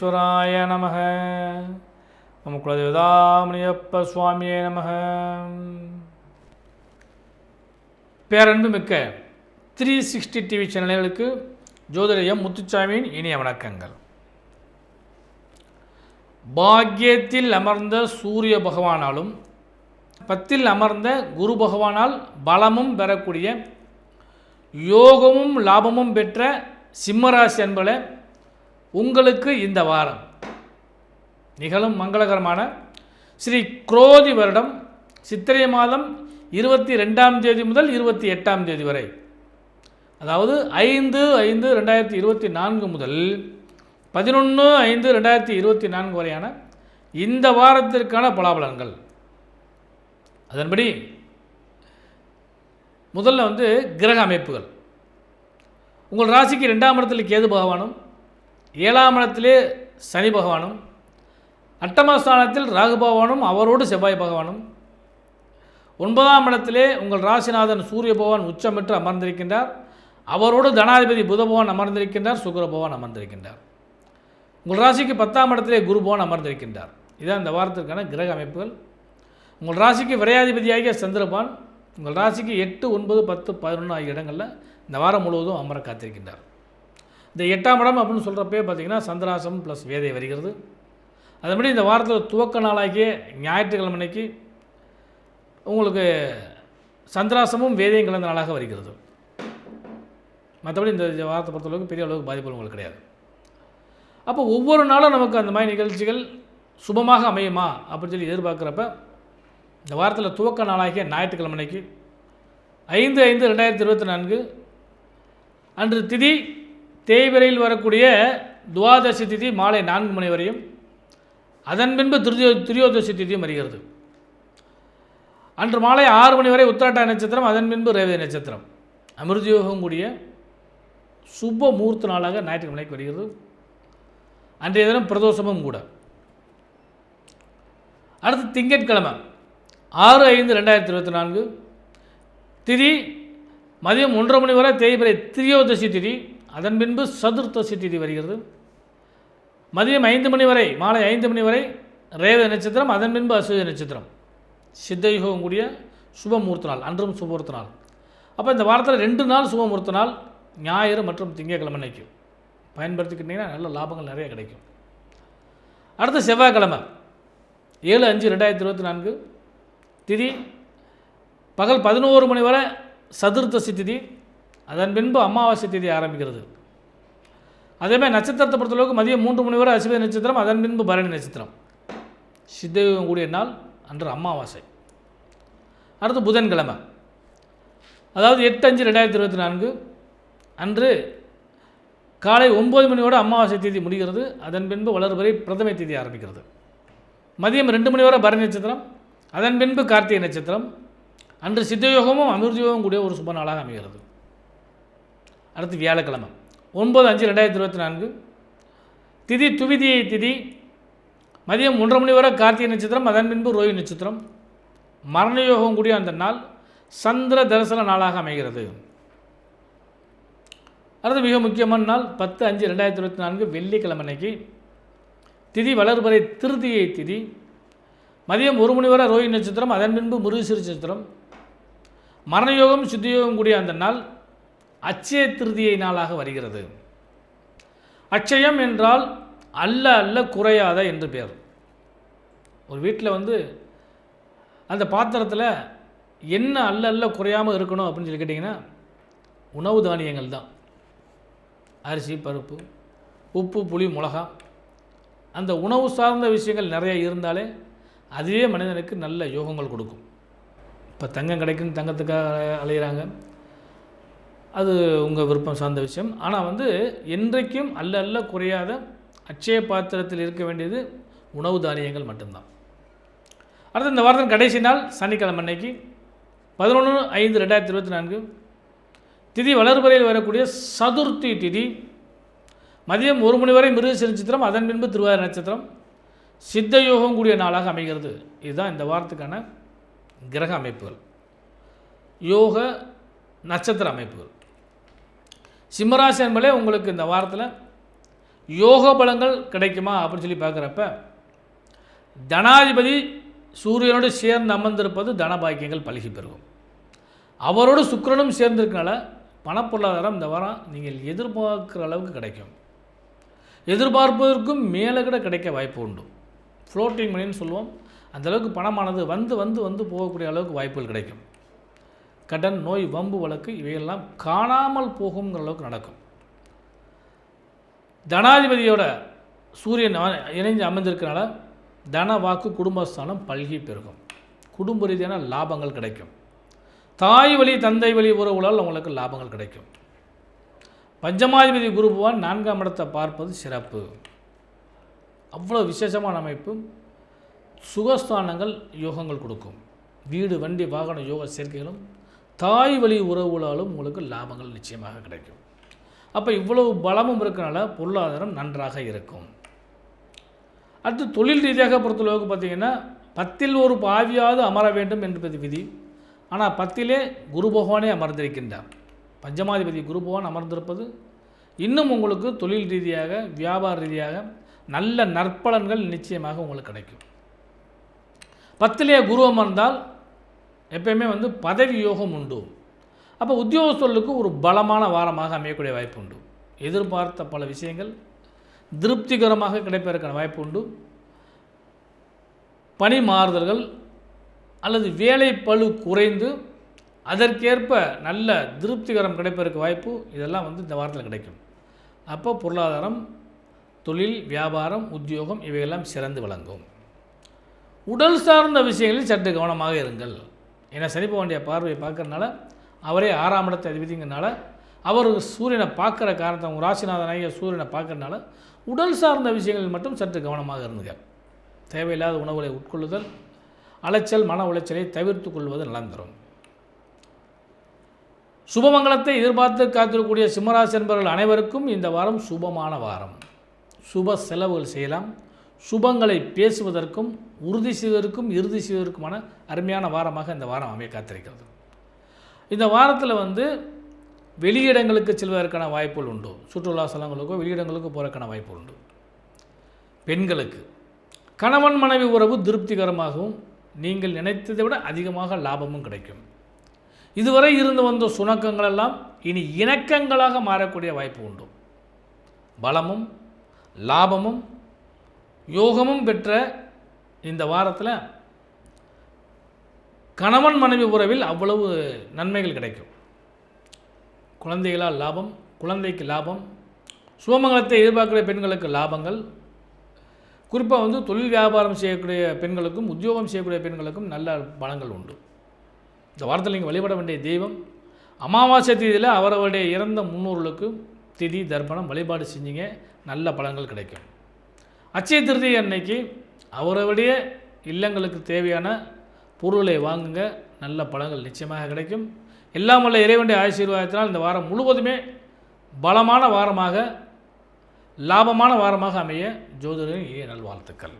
விக்னேஸ்வராய நமக. மம குலதேவதாமணியப்ப சுவாமியே நமக. பேரன்பு மிக்க த்ரீ சிக்ஸ்டி டிவி சேனல்களுக்கு ஜோதிடம் முத்துச்சாமியின் இனிய வணக்கங்கள். பாக்கியத்தில் அமர்ந்த சூரிய பகவானாலும் பத்தில் அமர்ந்த குரு பகவானால் பலமும் பெறக்கூடிய யோகமும் லாபமும் பெற்ற சிம்மராசி என்பதை உங்களுக்கு இந்த வாரம். நிகழும் மங்களகரமான ஸ்ரீ குரோதி வருடம் சித்திரை மாதம் இருபத்தி ரெண்டாம் தேதி முதல் இருபத்தி எட்டாம் தேதி வரை. அதாவது ஐந்து ஐந்து ரெண்டாயிரத்தி இருபத்தி நான்கு முதல் பதினொன்று ஐந்து ரெண்டாயிரத்தி இருபத்தி நான்கு வரையான இந்த வாரத்திற்கான பலாபலன்கள். அதன்படி முதல்ல வந்து கிரக அமைப்புகள். உங்கள் ராசிக்கு ரெண்டாம் இடத்தில் கேது பகவானும் ஏழாம் இடத்திலே சனி பகவானும் அட்டமஸ்தானத்தில் ராகு பகவானும் அவரோடு செவ்வாய் பகவானும். ஒன்பதாம் இடத்திலே உங்கள் ராசிநாதன் சூரிய பகவான் உச்சமிட்டு அமர்ந்திருக்கின்றார். அவரோடு தனாதிபதி புத பகவான் அமர்ந்திருக்கின்றார் சுக்கர பகவான் அமர்ந்திருக்கின்றார். உங்கள் ராசிக்கு பத்தாம் இடத்திலே குரு பகவான் அமர்ந்திருக்கின்றார். இதான் இந்த வாரத்திற்கான கிரக அமைப்புகள். உங்கள் ராசிக்கு விரையாதிபதியாகிய சந்திரபான் உங்கள் ராசிக்கு எட்டு ஒன்பது பத்து பதினொன்று ஆகிய இடங்களில் இந்த வாரம் முழுவதும் அமர காத்திருக்கின்றார். இந்த எட்டாம் இடம் அப்படின்னு சொல்கிறப்பே பார்த்தீங்கன்னா சந்திராசம் ப்ளஸ் வேதை வருகிறது. அதன்படி இந்த வாரத்தில் துவக்க நாளாகிய ஞாயிற்றுக்கிழமை அன்னைக்கு உங்களுக்கு சந்திராசமும் வேதையும் கலந்த நாளாக வருகிறது. மற்றபடி இந்த வாரத்தை பொறுத்தளவுக்கு பெரிய அளவுக்கு பாதிப்புகள் உங்களுக்கு கிடையாது. அப்போ ஒவ்வொரு நாளும் நமக்கு அந்த மாதிரி நிகழ்ச்சிகள் சுபமாக அமையுமா அப்படின்னு சொல்லி எதிர்பார்க்குறப்ப இந்த வாரத்தில் துவக்க நாளாகிய ஞாயிற்றுக்கிழமை அன்னைக்கு ஐந்து ஐந்து ரெண்டாயிரத்தி இருபத்தி நான்கு அன்று திதி தேய்விரையில் வரக்கூடிய துவாதசி திதி மாலை நான்கு மணி வரையும் அதன் பின்பு திரியோ திரியோதசி திதியும் வருகிறது. அன்று மாலை ஆறு மணி வரை உத்திராட்ட நட்சத்திரம் அதன் பின்பு ரேவதி நட்சத்திரம். அமிர்தயோகம் கூடிய சுப முகூர்த்த நாளாக ஞாயிற்றுக்கிழமைக்கு வருகிறது. அன்றைய தினம் பிரதோஷமும் கூட. அடுத்து திங்கட்கிழமை ஆறு ஐந்து ரெண்டாயிரத்தி இருபத்தி நான்கு. திதி மதியம் ஒன்றரை மணி வரை தேய்பிரை திரியோதசி திதி அதன் பின்பு சதுர்த்தசி திதி வருகிறது. மதியம் ஐந்து மணி வரை மாலை ஐந்து மணி வரை ரேவ நட்சத்திரம் அதன் பின்பு அசூய நட்சத்திரம். சித்தயுகம் கூடிய சுபமூர்த்த நாள் அன்றும் சுபமூர்த்த நாள். அப்போ இந்த வாரத்தில் ரெண்டு நாள் சுபமூர்த்த நாள் ஞாயிறு மற்றும் திங்கட்கிழமை அன்னைக்கு. பயன்படுத்திக்கிட்டிங்கன்னா நல்ல லாபங்கள் நிறைய கிடைக்கும். அடுத்து செவ்வாய்க்கிழமை. ஏழு அஞ்சு ரெண்டாயிரத்தி இருபத்தி நான்கு. திதி பகல் பதினோரு மணி வரை சதுர்த்தசி திதி அதன் பின்பு அமாவாசை தேதி ஆரம்பிக்கிறது. அதேமாதிரி நட்சத்திரத்தை பொறுத்தளவுக்கு மதியம் மூன்று மணி வரை அசுவதி நட்சத்திரம் அதன் பின்பு பரணி நட்சத்திரம். சித்தயுகம் கூடிய நாள் அன்று அமாவாசை. அடுத்து புதன்கிழமை. அதாவது எட்டு அஞ்சு ரெண்டாயிரத்தி இருபத்தி நான்கு அன்று காலை ஒம்பது மணியோட அமாவாசை தேதி முடிகிறது. அதன் பின்பு வளர்வரை பிரதமை தேதி ஆரம்பிக்கிறது. மதியம் ரெண்டு மணி வரை பரணி நட்சத்திரம் அதன் பின்பு கார்த்திகை நட்சத்திரம். அன்று சித்தயோகமும் அமிர்தயோகமும் கூடிய ஒரு சுப நாளாக அமைகிறது. அடுத்து வியாழக்கிழமை. ஒன்பது அஞ்சு ரெண்டாயிரத்தி இருபத்தி நான்கு. திதி துவிதியை திதி மதியம் ஒன்றரை மணி வரை கார்த்திகை நட்சத்திரம் அதன் பின்பு ரோஹி நட்சத்திரம். மரணயோகம் கூடிய அந்த நாள் சந்திர தரிசன நாளாக அமைகிறது. அடுத்து மிக முக்கியமான நாள் பத்து அஞ்சு ரெண்டாயிரத்தி இருபத்தி நான்கு வெள்ளிக்கிழமை அன்னைக்கு. திதி வளர்பறை திருதியை திதி மதியம் ஒரு மணி வரை ரோஹி நட்சத்திரம் அதன் பின்பு முருகசிறு நட்சத்திரம். மரணயோகம் சித்தியோகம் கூடிய அந்த நாள் அச்சய திருதியை நாளாக வருகிறது. அச்சயம் என்றால் அல்ல அல்ல குறையாத என்று பேர். ஒரு வீட்டில் வந்து அந்த பாத்திரத்தில் என்ன அல்ல அல்ல குறையாமல் இருக்கணும் அப்படின்னு சொல்லி கேட்டிங்கன்னா உணவு தானியங்கள் தான். அரிசி பருப்பு உப்பு புளி மிளகா. அந்த உணவு சார்ந்த விஷயங்கள் நிறைய இருந்தாலே அதுவே மனிதனுக்கு நல்ல யோகங்கள் கொடுக்கும். இப்போ தங்கம் கிடைக்குன்னு தங்கத்துக்காக அலையிறாங்க. அது உங்கள் விருப்பம் சார்ந்த விஷயம். ஆனால் வந்து என்றைக்கும் அல்ல அல்ல குறையாத அட்சய பாத்திரத்தில் இருக்க வேண்டியது உணவு தானியங்கள் மட்டும்தான். அடுத்து இந்த வாரத்தின் கடைசி நாள் சனிக்கிழமை அன்னைக்கு பதினொன்று ஐந்து ரெண்டாயிரத்தி இருபத்தி நான்கு திதி வளர்பறையில் வரக்கூடிய சதுர்த்தி திதி மதியம் ஒரு மணி வரை மிருகசி நட்சத்திரம் அதன் பின்பு திருவாரூர் நட்சத்திரம் சித்த யோகம் கூடிய நாளாக அமைகிறது. இதுதான் இந்த வாரத்துக்கான கிரக அமைப்புகள். யோக நட்சத்திர அமைப்புகள். சிம்மராசி என்பதே உங்களுக்கு இந்த வாரத்தில் யோக பலங்கள் கிடைக்குமா அப்படின்னு சொல்லி பார்க்குறப்ப தனாதிபதி சூரியனோடு சேர்ந்து அமர்ந்திருப்பது தனபாக்கியங்கள் பழகி பெறும் அவரோடு சுக்கிரனும் சேர்ந்திருக்கனால பணப்பொருளாதாரம் இந்த வாரம் நீங்கள் எதிர்பார்க்குற அளவுக்கு கிடைக்கும். எதிர்பார்ப்பதற்கும் மேலே கூட கிடைக்க வாய்ப்பு உண்டு. ஃப்ளோட்டிங் மணின்னு சொல்லுவோம். அந்த அளவுக்கு பணமானது வந்து வந்து வந்து போகக்கூடிய அளவுக்கு வாய்ப்புகள் கிடைக்கும். கடன் நோய் வம்பு வழக்கு இவையெல்லாம் காணாமல் போகுங்கிற அளவுக்கு நடக்கும். தனாதிபதியோட சூரியன் இணைஞ்சு அமைந்திருக்கனால தன வாக்கு குடும்பஸ்தானம் பல்கி பெருகும். குடும்ப ரீதியான லாபங்கள் கிடைக்கும். தாய் வழி தந்தை வழி உறவுகளால் உங்களுக்கு லாபங்கள் கிடைக்கும். பஞ்சமாதிபதி குருபவான் நான்காம் இடத்தை பார்ப்பது சிறப்பு. அவ்வளோ விசேஷமான அமைப்பு. சுகஸ்தானங்கள் யோகங்கள் கொடுக்கும். வீடு வண்டி வாகன யோக சேர்க்கைகளும் தாய் வழி உறவுகளாலும் உங்களுக்கு லாபங்கள் நிச்சயமாக கிடைக்கும். அப்போ இவ்வளவு பலமும் இருக்கிறனால பொருளாதாரம் நன்றாக இருக்கும். அடுத்து தொழில் ரீதியாக பொறுத்தளவுக்கு பார்த்தீங்கன்னா பத்தில் ஒரு பாவியாவது அமர வேண்டும் என்பது விதி. ஆனால் பத்திலே குரு பகவானே அமர்ந்திருக்கின்றார். பஞ்சமாதிபதி குரு பகவான் அமர்ந்திருப்பது இன்னும் உங்களுக்கு தொழில் ரீதியாக வியாபார ரீதியாக நல்ல நற்பலன்கள் நிச்சயமாக உங்களுக்கு கிடைக்கும். பத்திலே குரு அமர்ந்தால் எப்பயுமே வந்து பதவி யோகம் உண்டு. அப்போ உத்தியோகஸ்தர்களுக்கு ஒரு பலமான வாரமாக அமையக்கூடிய வாய்ப்பு உண்டு. எதிர்பார்த்த பல விஷயங்கள் திருப்திகரமாக கிடைப்பதற்கான வாய்ப்பு உண்டு. பணி மாறுதல்கள் அல்லது வேலை பளு குறைந்து அதற்கேற்ப நல்ல திருப்திகரம் கிடைப்பதற்கு வாய்ப்பு இதெல்லாம் வந்து இந்த வாரத்தில் கிடைக்கும். அப்போ பொருளாதாரம் தொழில் வியாபாரம் உத்தியோகம் இவையெல்லாம் சிறந்து விளங்கும். உடல் சார்ந்த விஷயங்களில் சற்று கவனமாக இருங்கள். ஏன்னா சனிப்ப வேண்டிய பார்வையை பார்க்கறனால அவரே ஆறாம் இடத்தை அதிபதிங்கிறனால அவர் சூரியனை பார்க்குற காரணத்தை உங்கள் ராசிநாதனாகிய சூரியனை பார்க்கறனால உடல் சார்ந்த விஷயங்களில் மட்டும் சற்று கவனமாக இருந்துங்க தேவையில்லாத உணவுகளை உட்கொள்ளுதல் அலைச்சல் மன உளைச்சலை தவிர்த்து கொள்வது நலம் தரும் சுபமங்கலத்தை எதிர்பார்த்து காத்திருக்கக்கூடிய சிம்மராசி என்பவர்கள் அனைவருக்கும் இந்த வாரம் சுபமான வாரம். சுப செலவுகள் செய்யலாம். சுபங்களை பேசுவதற்கும் உறுதி செய்வதற்கும் இறுதி செய்வதற்குமான அருமையான வாரமாக இந்த வாரம் அமைய காத்திருக்கிறது. இந்த வாரத்தில் வந்து வெளியிடங்களுக்கு செல்வதற்கான வாய்ப்புகள் உண்டு. சுற்றுலா ஸ்தலங்களுக்கோ வெளியிடங்களுக்கோ போகிறதுக்கான வாய்ப்பு உண்டு. பெண்களுக்கு. கணவன் மனைவி உறவு திருப்திகரமாகவும் நீங்கள் நினைத்ததை விட அதிகமாக லாபமும் கிடைக்கும். இதுவரை இருந்து வந்த சுணக்கங்கள் எல்லாம் இனி இணக்கங்களாக மாறக்கூடிய வாய்ப்பு உண்டு. பலமும் லாபமும் யோகமும் பெற்ற இந்த வாரத்தில் கணவன் மனைவி உறவில் அவ்வளவு நன்மைகள் கிடைக்கும். குழந்தைகளால் லாபம் குழந்தைக்கு லாபம் சுபமங்கலத்தை எதிர்பார்க்கிற பெண்களுக்கு லாபங்கள். குறிப்பாக வந்து தொழில் வியாபாரம் செய்யக்கூடிய பெண்களுக்கும் உத்தியோகம் செய்யக்கூடிய பெண்களுக்கும் நல்ல பலங்கள் உண்டு. இந்த வாரத்தில் நீங்கள் வழிபட வேண்டிய தெய்வம் அமாவாசை தேதியில் அவரவருடைய இறந்த முன்னோர்களுக்கு திதி தர்ப்பணம் வழிபாடு செஞ்சீங்க நல்ல பலன்கள் கிடைக்கும். அச்சய திருதி அன்னைக்கு அவரவருடைய இல்லங்களுக்கு தேவையான பொருளை வாங்குங்க. நல்ல பழங்கள் நிச்சயமாக கிடைக்கும். எல்லாம் உள்ள இறைவனுடைய ஆசீர்வாதத்தினால் இந்த வாரம் முழுவதுமே பலமான வாரமாக லாபமான வாரமாக அமைய ஜோதிடரின் இனிய நல்வாழ்த்துக்கள்.